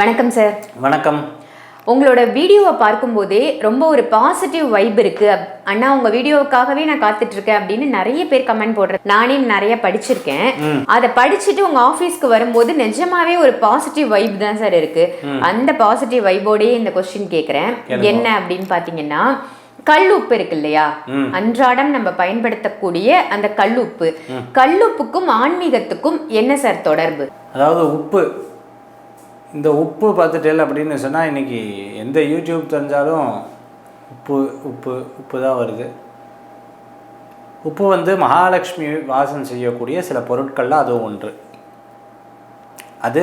வணக்கம் சார் வணக்கம். உங்களோட வீடியோவை பார்க்கும்போதே ரொம்ப ஒரு பாசிட்டிவ் வைப் இருக்கு. அண்ணா உங்க வீடியோவுக்காகவே நான் காத்துட்டு இருக்கேன் அப்படின்னு நிறைய பேர் கமெண்ட் போடுறேன் நானே நிறைய படிச்சிருக்கேன். அதை படிச்சுட்டு உங்க ஆபீஸ்க்கு வரும்போது நிஜமாவே ஒரு பாசிட்டிவ் வைப் தான் சார் இருக்கு. அந்த பாசிட்டிவ் வைபோடயே இந்த கொஸ்டின் கேக்குறேன். என்ன அப்படின்னு பாத்தீங்கன்னா கல்லுப்பு இருக்கு இல்லையா? அன்றாடம் நம்ம பயன்படுத்தக்கூடிய அந்த கல்லுப்பு கல்லுப்புக்கும் ஆன்மீகத்துக்கும் என்ன சார் தொடர்பு? அதாவது உப்பு. இந்த உப்பு பார்த்துட்டேல் அப்படின்னு சொன்னால் இன்றைக்கி எந்த யூடியூப் தெரிஞ்சாலும் உப்பு உப்பு உப்பு தான் வருது. உப்பு வந்து மகாலட்சுமி வாசம் செய்யக்கூடிய சில பொருட்களில் அதுவும் ஒன்று. அது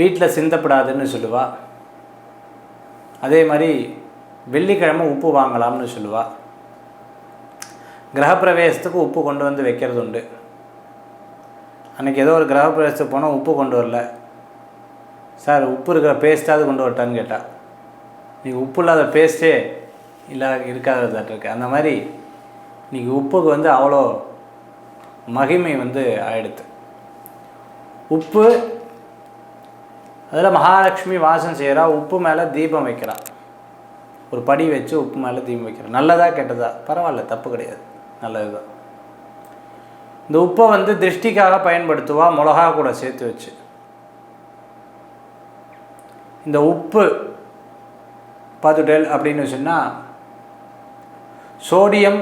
வீட்டில் சிந்தப்படாதுன்னு சொல்லுவா. அதே மாதிரி வெள்ளிக்கிழமை உப்பு வாங்கலாம்னு சொல்லுவா. கிரகப்பிரவேசத்துக்கு உப்பு கொண்டு வந்து வைக்கிறது உண்டு அன்றைக்கி ஏதோ ஒரு கிரகப்பிரவேசத்துக்கு போனால் உப்பு கொண்டு வரல. சார் உப்பு இருக்கிற பேஸ்ட்டாவது கொண்டு வரட்டான்னு கேட்டால் நீங்கள் உப்பு இல்லாத பேஸ்ட்டே இல்லை இருக்காததாட்டிருக்கு அந்த மாதிரி இன்றைக்கி உப்புக்கு வந்து அவ்வளோ மகிமை வந்து ஆயிடுது உப்பு அதில் மகாலட்சுமி வாசம் செய்கிறா உப்பு மேலே தீபம் வைக்கிறா. ஒரு படி வச்சு உப்பு மேலே தீபம் வைக்கிறா. நல்லதா கெட்டதா? பரவாயில்ல தப்பு கிடையாது. நல்லது தான் இந்த உப்பை வந்து திருஷ்டிக்காக பயன்படுத்துவா மிளகா கூட சேர்த்து வச்சு. இந்த உப்பு பார்த்துட்டேல் அப்படின்னு சொன்னால் சோடியம்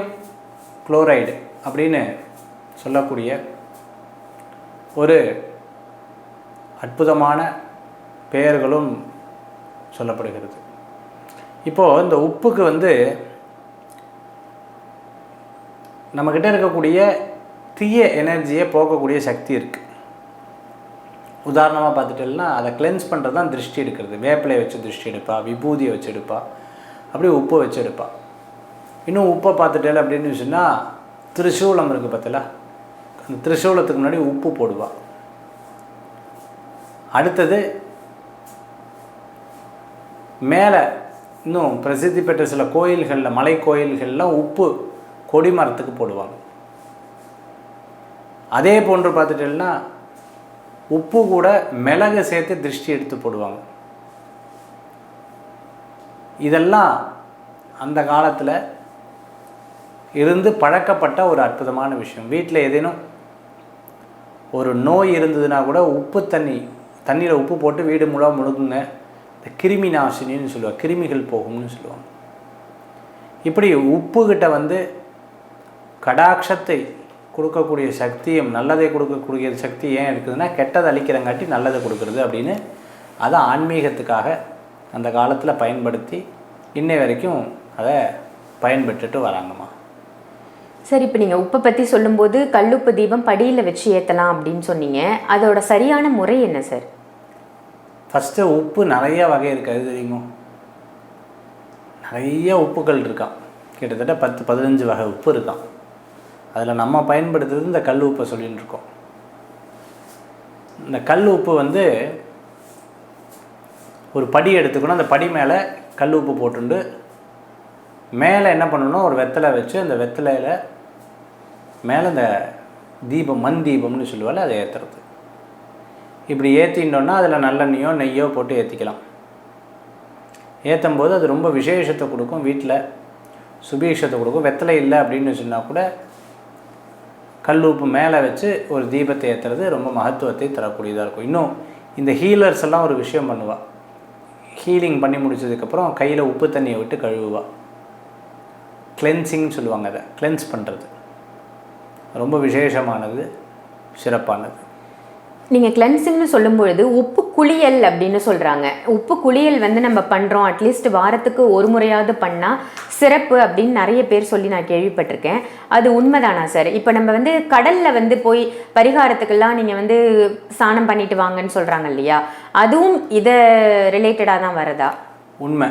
குளோரைடு அப்படின்னு சொல்லக்கூடிய ஒரு அற்புதமான பெயர்களும் சொல்லப்படுகிறது. இப்போது இந்த உப்புக்கு வந்து நம்மக்கிட்ட இருக்கக்கூடிய தீய எனர்ஜியை போக்கக்கூடிய சக்தி இருக்குது உதாரணமாக பார்த்துட்டேன்னா அதை கிளென்ஸ் பண்ணுறது தான் திருஷ்டி எடுக்கிறது. வேப்பிலையை வச்சு திருஷ்டி எடுப்பா விபூதியை வச்சு எடுப்பா அப்படியே உப்பை வச்சு எடுப்பா. இன்னும் உப்பை பார்த்துட்டேல அப்படின்னு சொன்னால் திரிசூலம் இருக்குது பார்த்தல அந்த திருசூலத்துக்கு முன்னாடி உப்பு போடுவா. அடுத்தது மேலே இன்னும் பிரசித்தி பெற்ற சில கோயில்களில் மலை கோயில்கள்லாம் உப்பு கொடிமரத்துக்கு போடுவாங்க. அதே போன்று பார்த்துட்டேன்னா உப்பு கூட மிளகு சேர்த்து திருஷ்டி எடுத்து போடுவாங்க. இதெல்லாம் அந்த காலத்தில் இருந்து பழக்கப்பட்ட ஒரு அற்புதமான விஷயம். வீட்டில் ஏதேனும் ஒரு நோய் இருந்ததுன்னா கூட உப்பு தண்ணி தண்ணியில் உப்பு போட்டு வீடு முழுவா முழுங்குங்க இந்த கிருமி நாசினின்னு சொல்லுவாங்க. கிருமிகள் போகும்னு சொல்லுவாங்க. இப்படி உப்புக்கிட்ட வந்து கடாட்சத்தை கொடுக்கக்கூடிய சக்தியும் நல்லதை கொடுக்கக்கூடிய சக்தி ஏன் இருக்குதுன்னா கெட்டதை அழிக்கிறங்காட்டி நல்லதை கொடுக்குறது அப்படின்னு அதை ஆன்மீகத்துக்காக அந்த காலத்தில் பயன்படுத்தி இன்னை வரைக்கும் அதை பயன்பெற்றுட்டு வராங்கம்மா. சார் இப்போ நீங்கள் உப்பை பற்றி சொல்லும்போது கல்லுப்பு தீபம் படியில் வச்சு ஏற்றலாம் அப்படின்னு சொன்னீங்க. அதோட சரியான முறை என்ன சார்? ஃபஸ்ட்டு உப்பு நிறைய வகை இருக்குது தெரியுமா? நிறைய உப்புகள் இருக்கான் கிட்டத்தட்ட பத்து பதினஞ்சு வகை உப்பு இருக்கான் அதில் நம்ம பயன்படுத்துறது இந்த கல் உப்பை சொல்லின்னு இருக்கோம். இந்த கல் உப்பு வந்து ஒரு படி எடுத்துக்கணும். அந்த படி மேலே கல் உப்பு போட்டுண்டு மேலே என்ன பண்ணணும்? ஒரு வெத்தலை வச்சு அந்த வெத்தலையில் மேலே இந்த தீபம் மண் தீபம்னு சொல்லுவாள் அதை ஏற்றுறது இப்படி ஏற்றிட்டோன்னா அதில் நல்லெண்ணையோ நெய்யோ போட்டு ஏற்றிக்கலாம் ஏற்றும் போது அது ரொம்ப விசேஷத்தை கொடுக்கும். வீட்டில் சுபீஷத்தை கொடுக்கும். வெத்தலை இல்லை அப்படின்னு சொன்னால் கூட கல் உப்பு மேலே வச்சு ஒரு தீபத்தை ஏற்றுறது ரொம்ப மகத்துவத்தை தரக்கூடியதாக இருக்கும். இன்னும் இந்த ஹீலர்ஸ் எல்லாம் ஒரு விஷயம் பண்ணுவாள் ஹீலிங் பண்ணி முடிச்சதுக்கப்புறம் கையில் உப்பு தண்ணியை விட்டு கழுவுவாள் கிளென்சிங்னு சொல்லுவாங்க அதை. கிளென்ஸ் பண்ணுறது ரொம்ப விசேஷமானது சிறப்பானது. நீங்கள் கிளென்சிங்னு சொல்லும் பொழுது உப்பு குளியல் அப்படின்னு சொல்கிறாங்க உப்பு குளியல் வந்து நம்ம பண்ணுறோம் அட்லீஸ்ட் வாரத்துக்கு ஒரு முறையாவது பண்ணால் சிறப்பு அப்படின்னு நிறைய பேர் சொல்லி நான் கேள்விப்பட்டிருக்கேன். அது உண்மைதானா சார் இப்போ நம்ம வந்து கடலில் வந்து போய் பரிகாரத்துக்கெல்லாம் நீங்கள் வந்து ஸ்நானம் பண்ணிட்டு வாங்கன்னு சொல்கிறாங்க இல்லையா? அதுவும் இதை ரிலேட்டடாக தான் வரதா? உண்மை.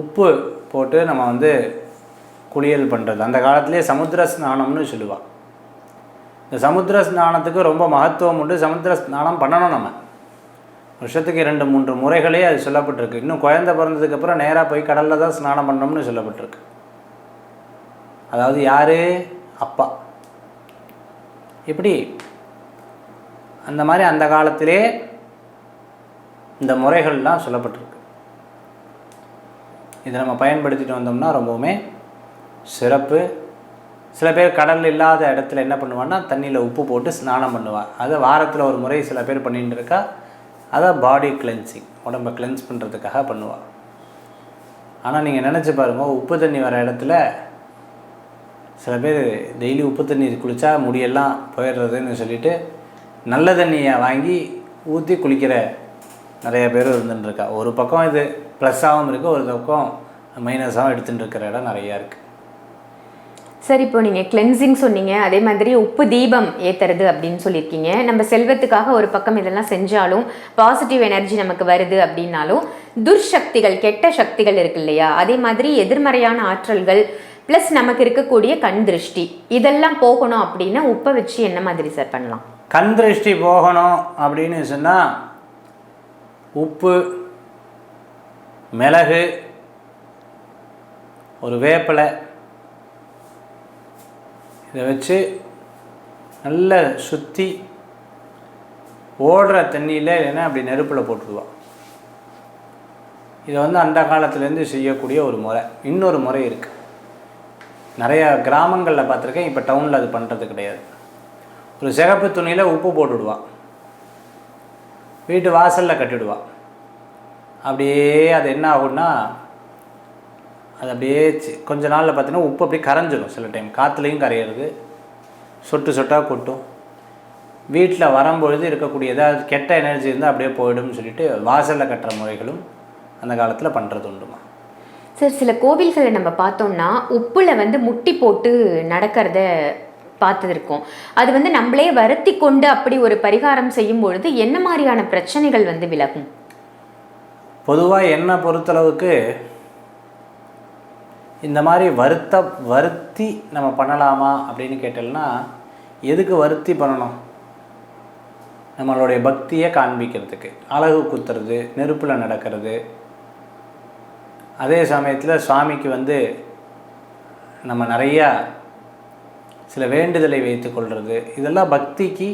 உப்பு போட்டு நம்ம வந்து குளியல் பண்ணுறது அந்த காலத்திலே சமுத்திர ஸ்நானம்னு சொல்லுவாள் இந்த சமுத்திர ஸ்நானத்துக்கு ரொம்ப மகத்துவம் உண்டு. சமுத்திர ஸ்நானம் பண்ணணும் நம்ம. வருஷத்துக்கு இரண்டு மூன்று முறைகளே அது சொல்லப்பட்டிருக்கு. இன்னும் குழந்தை பிறந்ததுக்கப்புறம் நேராக போய் கடலில் தான் ஸ்நானம் பண்ணணும்னு சொல்லப்பட்டிருக்கு. அதாவது யார்? அப்பா. இப்படி அந்த மாதிரி அந்த காலத்திலே இந்த முறைகள்லாம் சொல்லப்பட்டிருக்கு. இதை நம்ம பயன்படுத்திட்டு வந்தோம்னா ரொம்பவுமே சிறப்பு. சில பேர் கடல் இல்லாத இடத்துல என்ன பண்ணுவான்னா தண்ணியில் உப்பு போட்டு ஸ்நானம் பண்ணுவாள் அதை வாரத்தில் ஒரு முறை சில பேர் பண்ணிகிட்டு இருக்கா அதை பாடி கிளென்சிங் உடம்பை கிளென்ஸ் பண்ணுறதுக்காக பண்ணுவாள் ஆனால் நீங்கள் நினச்சி பாருங்கள் உப்பு தண்ணி வர இடத்துல சில பேர் டெய்லி உப்பு தண்ணி குளித்தா முடியெல்லாம் போயிடுறதுன்னு சொல்லிட்டு நல்ல தண்ணியை வாங்கி ஊற்றி குளிக்கிற நிறைய பேர் இருந்துட்டுருக்கா ஒரு பக்கம் இது ப்ளஸ்ஸாகவும் இருக்குது ஒரு பக்கம் மைனஸாகவும் எடுத்துகிட்டு இருக்கிற இடம் நிறையா இருக்குது சார் இப்போ நீங்கள் கிளென்சிங் சொன்னீங்க அதே மாதிரி உப்பு தீபம் ஏத்துறது அப்படின்னு சொல்லியிருக்கீங்க. நம்ம செல்வத்துக்காக ஒரு பக்கம் இதெல்லாம் செஞ்சாலும் பாசிட்டிவ் எனர்ஜி நமக்கு வருது அப்படின்னாலும் துர்சக்திகள் கெட்ட சக்திகள் இருக்கு இல்லையா? அதே மாதிரி எதிர்மறையான ஆற்றல்கள் ப்ளஸ் நமக்கு இருக்கக்கூடிய கண் திருஷ்டி இதெல்லாம் போகணும் அப்படின்னா உப்பை வச்சு என்ன மாதிரி சார் பண்ணலாம்? கண் திருஷ்டி போகணும் அப்படின்னு சொன்னால் உப்பு மிளகு ஒரு வேப்பிலை இதை வச்சு நல்லா சுற்றி ஓடுற தண்ணியில் இல்லைன்னா அப்படி நெருப்பில் போட்டுடுவான் இதை வந்து அந்த காலத்துலேருந்து செய்யக்கூடிய ஒரு முறை. இன்னொரு முறை இருக்குது நிறைய கிராமங்களில் பார்த்துருக்கேன். இப்போ டவுனில் அது பண்ணுறது கிடையாது. ஒரு சிகப்பு துணியில் உப்பு போட்டுடுவான். வீட்டு வாசலில் கட்டிடுவான். அப்படியே அது என்ன ஆகும்னா அது அப்படியே சி- கொஞ்ச நாளில் பார்த்தீங்கன்னா உப்பு அப்படியே கரைஞ்சிடும் சில டைம் காற்றுலையும் கரையிறது. சொட்டு சொட்டாக கொட்டும். வீட்டில் வரும்பொழுது இருக்கக்கூடிய ஏதாவது கெட்ட எனர்ஜி இருந்தால் அப்படியே போயிடும்னு சொல்லிட்டு வாசலில் கட்டுற முறைகளும் அந்த காலத்தில் பண்ணுறது உண்டுமா. சார் சில கோவில்களை நம்ம பார்த்தோம்னா உப்புல வந்து முட்டி போட்டு நடக்கிறத பார்த்துருக்கோம். அது வந்து நம்மளே வருத்தி கொண்டு அப்படி ஒரு பரிகாரம் செய்யும் பொழுது என்ன மாதிரியான பிரச்சனைகள் வந்து விலகும்? பொதுவாக என்னை பொறுத்தளவுக்கு இந்த மாதிரி வருத்த வருத்தி நம்ம பண்ணலாமா அப்படின்னு கேட்டோம்னா எதுக்கு வருத்தி பண்ணணும்? நம்மளுடைய பக்தியை காண்பிக்கிறதுக்கு. அழகு குத்துறது நெருப்பில் நடக்கிறது. அதே சமயத்தில் சுவாமிக்கு வந்து நம்ம நிறையா சில வேண்டுதலை வைத்து கொள்வது இதெல்லாம் பக்திக்கு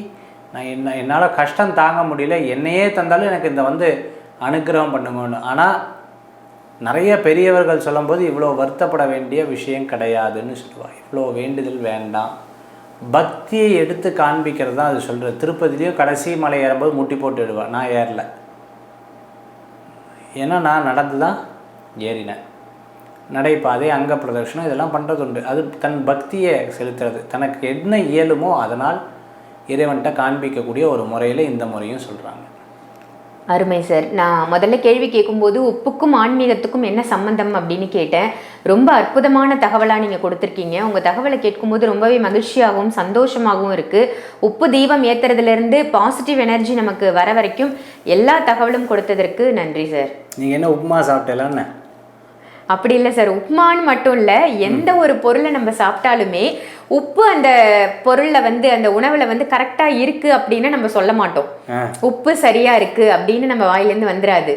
நான் என்ன என்னால் கஷ்டம் தாங்க முடியல. என்னையே தந்தாலும் எனக்கு இந்த வந்து அனுக்கிரகம் பண்ணுங்கன்னு. ஆனால் நிறைய பெரியவர்கள் சொல்லும்போது இவ்வளோ வருத்தப்பட வேண்டிய விஷயம் கிடையாதுன்னு சொல்லுவாள் இவ்வளோ வேண்டுதல் வேண்டாம். பக்தியை எடுத்து காண்பிக்கிறது தான் அது சொல்கிறது திருப்பதிலையும் கடைசி மலை ஏறும்போது முட்டி போட்டு விடுவேன் நான் ஏறல. ஏன்னா நான் நடந்து தான் ஏறினேன். நடைபாதை அங்க பிரதர்ஷனம் இதெல்லாம் பண்ணுறது உண்டு அது தன் பக்தியை செலுத்துறது. தனக்கு என்ன இயலுமோ அதனால் இறைவன்கிட்ட காண்பிக்கக்கூடிய ஒரு முறையில் இந்த முறையும் சொல்கிறாங்க அருமை சார். நான் முதல்ல கேள்வி கேட்கும்போது உப்புக்கும் ஆன்மீகத்துக்கும் என்ன சம்பந்தம் அப்படின்னு கேட்டேன். ரொம்ப அற்புதமான தகவலாக நீங்கள் கொடுத்துருக்கீங்க. உங்கள் தகவலை கேட்கும்போது ரொம்பவே மகிழ்ச்சியாகவும் சந்தோஷமாகவும் இருக்குது உப்பு தீபம் ஏற்றுறதுலேருந்து பாசிட்டிவ் எனர்ஜி நமக்கு வர வரைக்கும் எல்லா தகவலும் கொடுத்ததற்கு நன்றி சார். நீங்கள் என்ன உப்புமா சாப்பிட்டலான்னு அப்படி இல்லை சார். உப்புமான்னு மட்டும் இல்லை எந்த ஒரு பொருளை நம்ம சாப்பிட்டாலுமே உப்பு அந்த பொருளில் வந்து அந்த உணவில் வந்து கரெக்டாக இருக்கு அப்படின்னு நம்ம சொல்ல மாட்டோம். உப்பு சரியா இருக்கு அப்படின்னு நம்ம வாயிலேருந்து வந்துடாது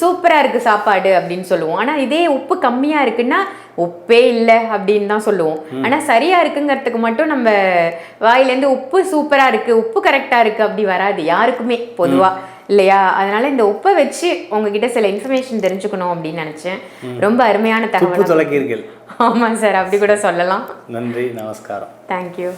சூப்பரா இருக்கு சாப்பாடு அப்படின்னு சொல்லுவோம். ஆனா இதே உப்பு கம்மியா இருக்குன்னா உப்பே இல்லை அப்படின்னு தான் சொல்லுவோம். ஆனா சரியா இருக்குங்கிறதுக்கு மட்டும் நம்ம வாயிலேருந்து உப்பு சூப்பரா இருக்கு உப்பு கரெக்டா இருக்கு அப்படி வராது யாருக்குமே பொதுவா. இல்லையா? அதனால இந்த உப்பை வச்சு உங்ககிட்ட சில இன்ஃபர்மேஷன் தெரிஞ்சுக்கணும் அப்படின்னு நினைச்சேன். ரொம்ப அருமையான தகவல். ஆமாம் சார் அப்படி கூட சொல்லலாம். நன்றி நமஸ்காரம். தேங்க்யூ